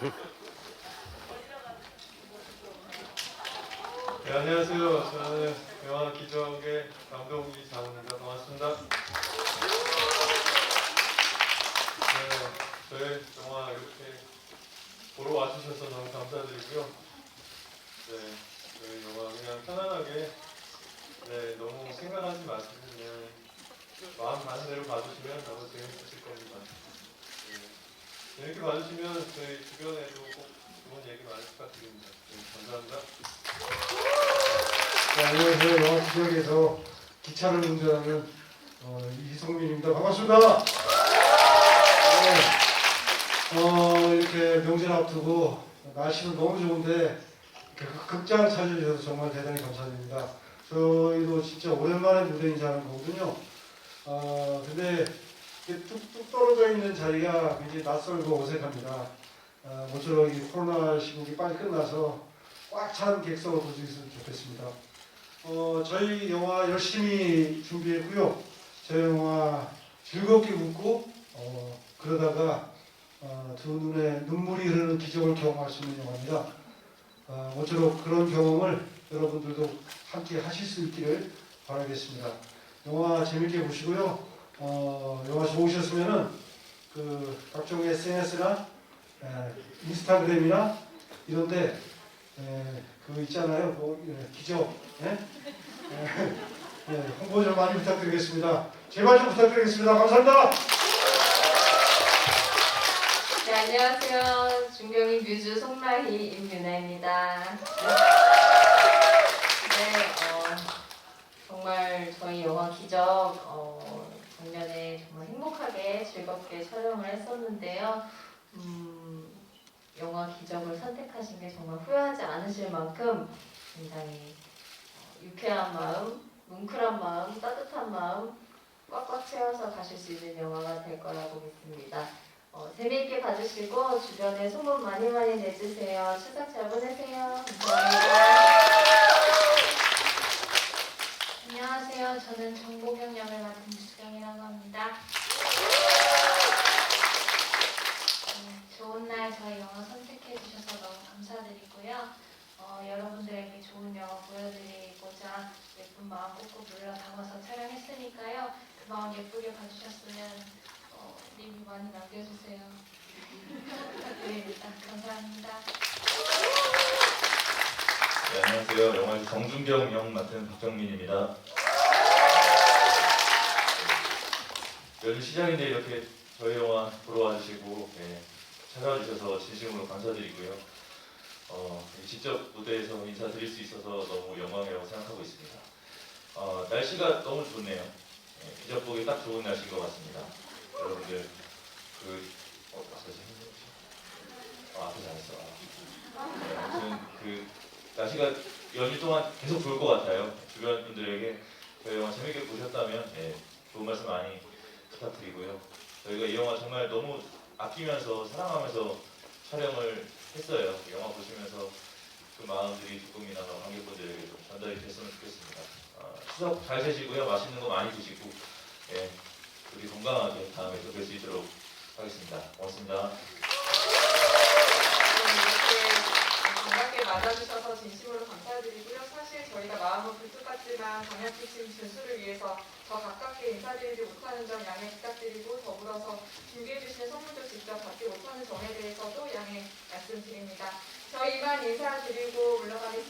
네, 안녕하세요. 저는 영화 기적의 감독 이장훈입니다. 반갑습니다. 네, 저희 영화 이렇게 보러 와주셔서 너무 감사드리고요. 네, 저희 영화 그냥 편안하게 네, 너무 생각하지 마시고 그냥 마음 가는 대로 봐주시면 너무 재밌으실 겁니다. 네, 재밌게 봐주시면 저희 주변에도 꼭 좋은 얘기 많이 부탁드립니다. 네, 감사합니다. 네, 안녕하세요. 영화 지역에서 기차를 운전하는 어, 이성민입니다. 반갑습니다. 네, 어, 이렇게 명절 앞두고 날씨는 너무 좋은데 이렇게 극장을 찾아주셔서 정말 대단히 감사드립니다. 저희도 진짜 오랜만에 무대 인사하는 거거든요. 어, 근데 이렇게 뚝뚝 떨어져 있는 자리가 굉장히 낯설고 어색합니다. 어, 모쪼록 이 코로나 시국이 빨리 끝나서 꽉 찬 객석을 볼 수 있으면 좋겠습니다. 어, 저희 영화 열심히 준비했고요. 저희 영화 즐겁게 웃고 어, 그러다가 어, 두 눈에 눈물이 흐르는 기적을 경험할 수 있는 영화입니다. 어, 모쪼록 그런 경험을 여러분들도 함께 하실 수 있기를 바라겠습니다. 영화 재밌게 보시고요. 어, 영화 좋으셨으면은 그 각종 SNS나 인스타그램이나 이런데 에, 그 있잖아요. 뭐 예, 기적 예? 예, 예, 홍보 좀 많이 부탁드리겠습니다. 제발 좀 부탁드리겠습니다. 감사합니다. 네, 안녕하세요. 중경인 뮤즈 송라희 임윤아입니다. 네, 어, 정말 저희 영화 기적 어, 작년에 정말 즐겁게 촬영을 했었는데요. 음, 영화 기적을 선택하신 게 정말 후회하지 않으실 만큼 굉장히 어, 유쾌한 마음, 뭉클한 마음, 따뜻한 마음 꽉꽉 채워서 가실 수 있는 영화가 될 거라고 믿습니다. 어, 재미있게 봐주시고 주변에 소문 많이 많이 내주세요. 추석 잘 보내세요. 안녕하세요. 저는 정보경 역을 맡은 유수경이라고 합니다. 네, 좋은 날 저희 영화 선택해 주셔서 너무 감사드리고요. 어, 여러분들에게 좋은 영화 보여드리고자 예쁜 마음 꾹꾹 눌러 담아서 촬영했으니까요. 그 마음 예쁘게 봐주셨으면 어, 리뷰 많이 남겨주세요. 부탁드립니다. 감사합니다. 네, 안녕하세요. 영화에서 정준경 역 맡은 박정민입니다. 네, 연휴 시작인데 이렇게 저희 영화 보러 와주시고 네, 찾아와 주셔서 진심으로 감사드리고요. 어, 이 직접 무대에서 인사드릴 수 있어서 너무 영광이라고 생각하고 있습니다. 어, 날씨가 너무 좋네요. 네, 기적 보기 딱 좋은 날씨인 것 같습니다. 여러분들 그 어, 힘들었죠? 아, 안 했어. 아. 네, 아무튼 그 날씨가 연휴 동안 계속 좋을 것 같아요. 주변 분들에게 저희 영화 재밌게 보셨다면 예, 좋은 말씀 많이 부탁드리고요. 저희가 이 영화 정말 너무 아끼면서 사랑하면서 촬영을 했어요. 이 영화 보시면서 그 마음들이 조금이나 관객분들에게 좀 전달이 됐으면 좋겠습니다. 어, 추석 잘 되시고요. 맛있는 거 많이 드시고 예, 우리 건강하게 다음에 또 뵐 수 있도록 하겠습니다. 고맙습니다. 반갑게 맞아주셔서 진심으로 감사드리고요. 사실 저희가 마음은 불뚝 같지만 방역지침 준수를 위해서 더 가깝게 인사드리지 못하는 점 양해 부탁드리고 더불어서 준비해주신 선물도 직접 받지 못하는 점에 대해서도 양해 말씀드립니다. 저희 이만 인사드리고 물러가겠습니다.